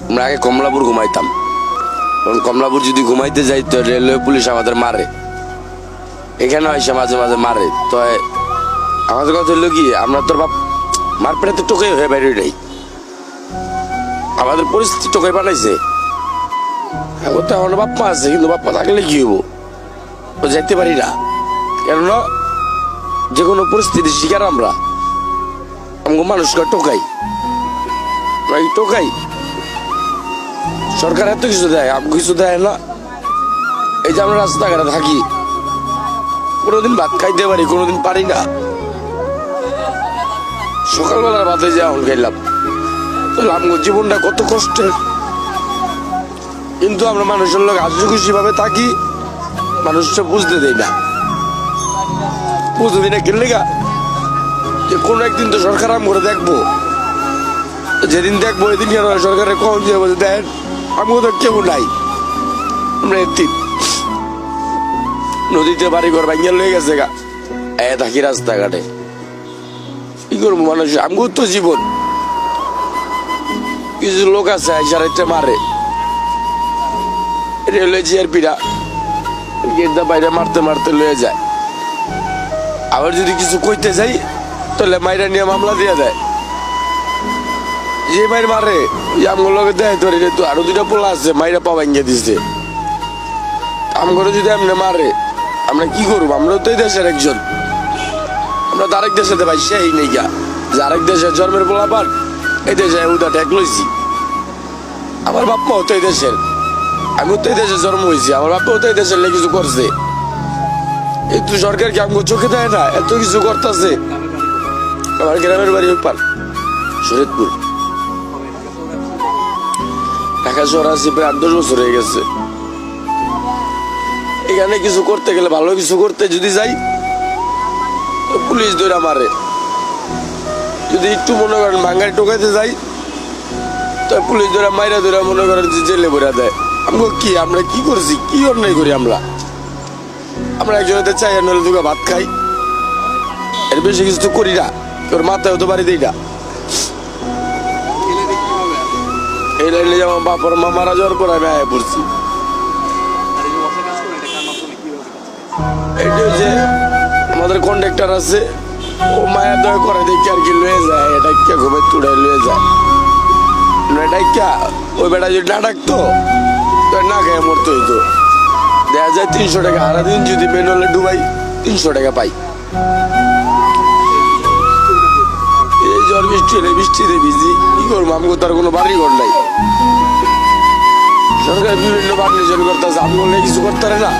আমরা আগে কমলাপুর ঘুমাইতাম। কারণ কমলাপুর যদি ঘুমাইতে যাই, তো রেলওয়ে পুলিশ আমাদের মারে। এখানে এসে মাঝে মাঝে মারে। তো আমাদের কথা হলো কি, আমরা তোর বাপ, মার পেটে তো টোকাই হয়ে বাইরে নেই। আমাদের পরিস্থিতি টোকাই বানাইছে। এখন তো আমার বাপ্পা আছে, কিন্তু বাপ্পা থাকলে কি হব ও যাইতে পারি না। কেননা যে কোনো পরিস্থিতির শিকার আমরা। আমাকে মানুষকে টোকাই। টোকাই। সরকার এত কিছু দেয় আমাকে কিছু দেয় না। এই যে আমরা রাস্তাঘাটে থাকি, কোনোদিন ভাত খাইতে পারি, কোনোদিন পারি না। সকালবেলার ভাতে যে এখন খাইলাম আমার জীবনটা কত কষ্টের। কিন্তু আমরা মানুষের লোক হাসি খুশি ভাবে থাকি মানুষটা বুঝতে দেয় না। বুঝতে দিই না কিনলে গা যে কোনো একদিন তো সরকার আম করে দেখব। যেদিন দেখব ওই দিন সরকারের কম যে দেন। আমিও তো কেউ নাই। আমরা এতিম নদীতে বাড়ি ঘর ভাঙিয়া লয়ে গেছে গা। এ থাকি রাস্তাঘাটে। কি করব মানুষ? আমগো তো জীবন। কিছু লোক আছে আইসারাইতে মারে। রেলওয়ে জিআরপিরা গেটটা বাইরে মারতে মারতে লয়ে যায়। আবার যদি কিছু কইতে যাই, তাহলে মাইরা নিয়ে মামলা দিয়ে দেয়। মাইর মারে। আমগুলো লগে দেয় ধরে তো আরও দুইটা পোলা আছে, মাইরা পা ভাঙ্গিয়ে দিছে। আমগুলো যদি এমনি মারে, আমরা কি করব? আমরাও তো এই দেশের একজন। আমরা তো আরেক দেশে ভাই, সেই নেই গা যে আরেক দেশে জন্মের পোলা পান এই দেশে উদা ট্যাক লইছি। আমার বাপ মাও তো এই দেশের। আমি তো এই দেশে জন্ম হয়েছি আমার বাপাও তো এই দেশের লেগে কিছু করছে। একটু সরকার কি আমাকে চোখে দেয় না? এত কিছু করতেছে। আমার গ্রামের বাড়ি ওপার শরীদপুর ঢাকা শহর আট দশ বছর হয়ে গেছে। এখানে কিছু করতে গেলে ভালো কিছু করতে যদি যাই পুলিশ ধরে মারে। যদি একটু মনে করেন ভাঙ্গায় টোকাইতে যাই, তো পুলিশ ধরে মাইরা ধরে মনে করেন যে জেলে ভরা দেয়। আমগো কি? আমরা কি করছি? কি অন্যায় করি আমরা? আমরা একজনের চাই আর নইলে ভাত খাই। এর বেশি কিছু তো করি না। তোর মাথায় তো বাড়ি দিই না। এই লাইনে যেমন বাপর মা মারা যাওয়ার পর আমি আয়া পড়ছি। এটা যে আমাদের কন্ডাক্টর আছে, ও মায়া দয়া করে দেখি আর কি লয়ে যায়, এটা কে ঘুমে তুড়ে লয়ে যায়। এটা কে? ওই বেটা যদি না ডাকতো না খেয়ে মরতে হইতো। দেখা যায় তিনশো টাকা সারাদিন যদি মেনুয়ালে ডুবাই, তিনশো টাকা পাই। হলে বৃষ্টিতে ভিজি। কি করব? আমাকে তার কোনো বাড়ি ঘর নাই। সরকার বিভিন্ন পারমিশন করতেছে আমি বললে কিছু করতে না।